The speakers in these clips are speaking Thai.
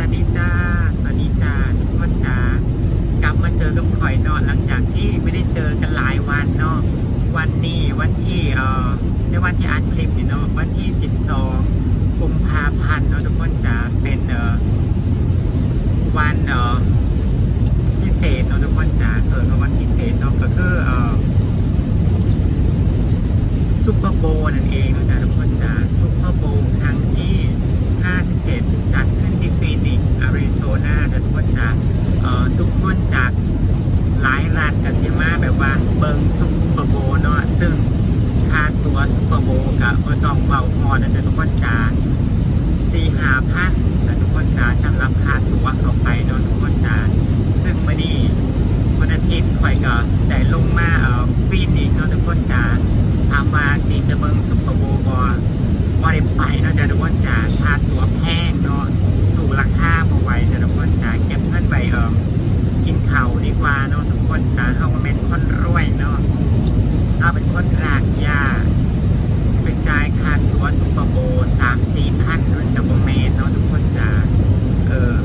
วัสดีจ้า สวัสดีจ้าทุกคนจ้ากลับมาเจอกับข่อยเนอนหลังจากที่ไม่ได้เจอกันหลายวันเนาะวันนี้วันที่เอ่อในวันที่อัดคลิปนี่เนาะวันที่ 12 กุมภาพันธ์เนาะทุกคนจ้าเป็นเอ่อวันเอ่อพิเศษเนาะทุกคนจ้าเกิดมาวันพิเศษเนาะก็คือเอ่อ ซุปเปอร์โบว์นั่นเองนะจ๊ะทุกคนจ้าซุปเปอร์โบว์ครั้งที่ 57 จัดขึ้นที่ฟีนิกซ์อาริโซนาจ้ะทุกคนจ้าเอ่อทุกคนจากหลายรัฐกับเซมาแบบว่าเบิงซุปเปอร์โบว์เนาะซึ่งค่าตัวซุปเปอร์โบว์ กับก็ต้องเบาพอนะจ๊ะทุกคนจ้าสี่หาพันนะทุกคนจ้าสำหรับค่าตัวเข้าไปเนาะทุกคนจ้าซึ่งมื่อนี้วันอาทิตย์ข่อยก็ได้ลงมาเอ่อฟีนิกเนาะทุกคนจ้าถามว่าสีจะเบิงซุปเปอร์โบว์บ่บ่ได้ไปเนาะจ้ะทุกคนจ้าค่าตัวแพงเนาะสู่ราคาบ่ไหวจ้ะทุกคนจ้าเก็บเงินไว้เอ่อกินข้าวดีกว่าเนาะทุกคนจ้าเฮาบ่แม่นคนรวยเนาะเฮาเป็นคนรากหญ้า จ่ายค่าตัวซุปเปอร์โบสามสี่พันนันกับ่แม่นเนาะทุกคนจ้าเออ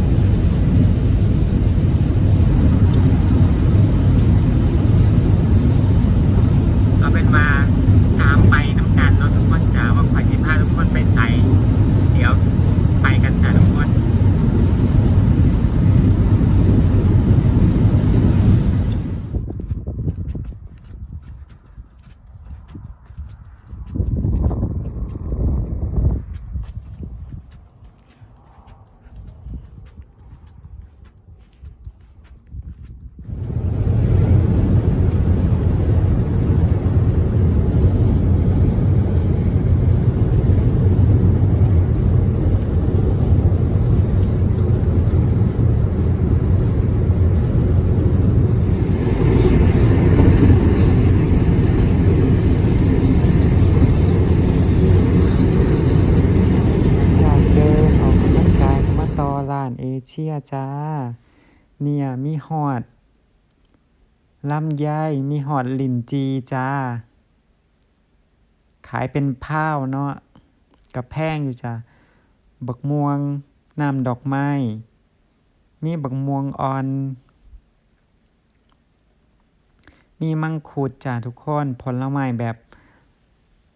เอาเป็นว่าตามไปน้ำกันเนาะทุกคนจ้าว่าข่อยสิพาทุกคนไปใส่เดี๋ยวไปกันจ้าทุกคน จากเดินออกกำลังกายก็มาต่อร้าน เชียจ้า เนี่ยมีหอดลำไยมีหอดลินจีจ้า ขายเป็นพ้าเนาะกับแพงอยู่จ้าบักม่วงน้ำดอกไม้ มีบักม่วงอ่อน มีมังคุดจ้าทุกคนผลไม้แบบ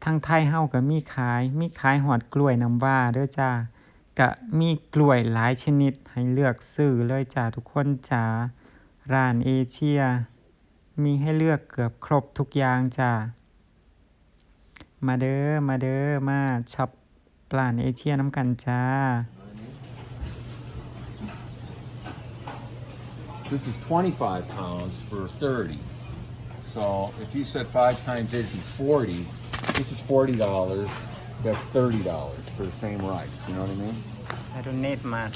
ทางไทยเฮาก็มีขาย มีขายหอดกล้วยน้ำว้าเด้อจ้า ก็มีกล้วยหลายชนิดให้เลือกซื้อเลยจ้าทุกคนจ้าร้านเอเชีย มีให้เลือกเกือบครบทุกอย่างจ้ามาเด้อมาเด้อมาช็อปร้านเอเชียน้ำกันจ้า This is 25 pounds for 30. So if you said five times eight is 40, this is $40. That's $30 for the same rice. You know what I mean? I don't need much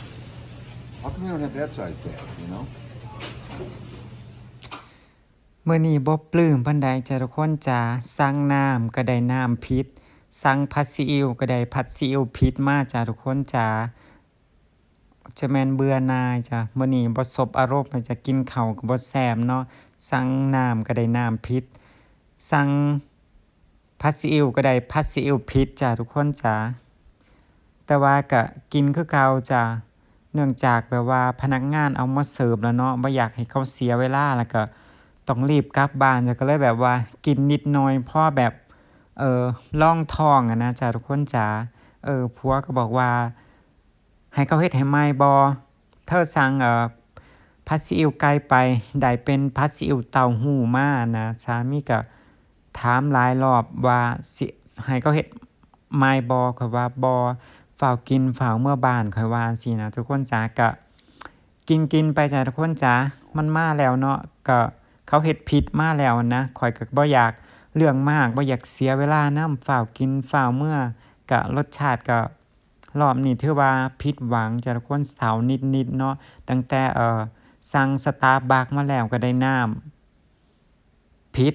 How come you don't have that size bag, you know? เมื่อนี้บ่ปลื้มปันใดจ้าทุกคนจ้าสั่งน้ำก็ได้น้ำพิษสั่งผัดซีอิ๊วก็ได้ผัดซีอิ๊วพิษมาจ้าทุกคนจ้าจะแม่นเบื่อหน่ายจ้ะมื้อนี้บ่สบอารมณ์จะกินข้าวก็บ่แซ่บเนาะสั่งน้ำก็ได้น้ำพิษสั่ง ผัดซีอิ๊วก็ได้ผัดซีอิ๊วพิษจ้าทุกคนจ้าแต่ว่าก็กินคือเก่าจ้าเนื่องจากแบบว่าพนักงานเอามาเสิร์ฟแล้วเนาะบ่อยากให้เขาเสียเวลาแล้วก็ต้องรีบกลับบ้านจ้ะก็เลยแบบว่ากินนิดหน่อยเพ่อแบบเออล่องท้องอะนะจ้ะทุกคนจ๋าเออผัวก็บอกว่า ให้เขาเฮ็ดให้ใหม่บ่เธอสั่งเออผัดซีอิ๊วไก่ไปได้เป็นผัดซีอิ๊วเต้าหู้มานะสามีก็ ถามหลายรอบว่าสิให้เขาเฮ็ดใหม่บ่ข่อยว่าบ่ฝ้าวกินฝ้าวเมื่อบ้านข่อยว่าจังซี่นะทุกคนจ๋าก็กินกินไปจ้ะทุกคนจ้ามันมาแล้วเนาะก็เขาเฮ็ดผิดมาแล้วนะข่อยก็บ่อยากเรื่องมากบ่อยากเสียเวลานำฝ้าวกินฝ้าวเมื่อก็รสชาติก็รอบนี้ถือว่าผิดหวังจ้ะทุกคนเสานิดๆเนาะตั้งแต่เอ่อสั่งสตาร์บัคมาแล้วก็ได้น้ำผิด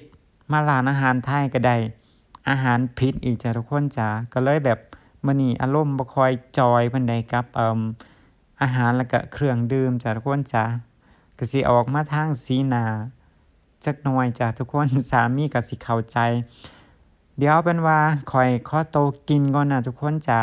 มาลานอาหารไทยก็ได้ อาหารพิษอีกจ้ะทุกคนจ้ะก็เลยแบบมันนี่อารมณ์บ่คอยจอยพันใดกับเอ่ออาหารแล้วก็เครื่องดื่มจ้ะทุกคนจ้ะก็สิออกมาทางสีนาจักหน่อยจ้ะทุกคนสามีก็สิเข้าใจ เดี๋ยวเป็นว่าคอยขอโตกินก่อนนะทุกคนจ้า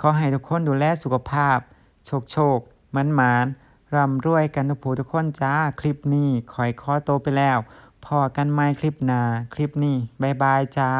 ขอให้ทุกคนดูแลสุขภาพ โชคโชค มันมานรำรวยกันทุกผู้ทุกคนจ้า คลิปนี้คอยคอโตไปแล้ว พอกันไหม่คลิปหน้าคลิปนี้บายบายจ้า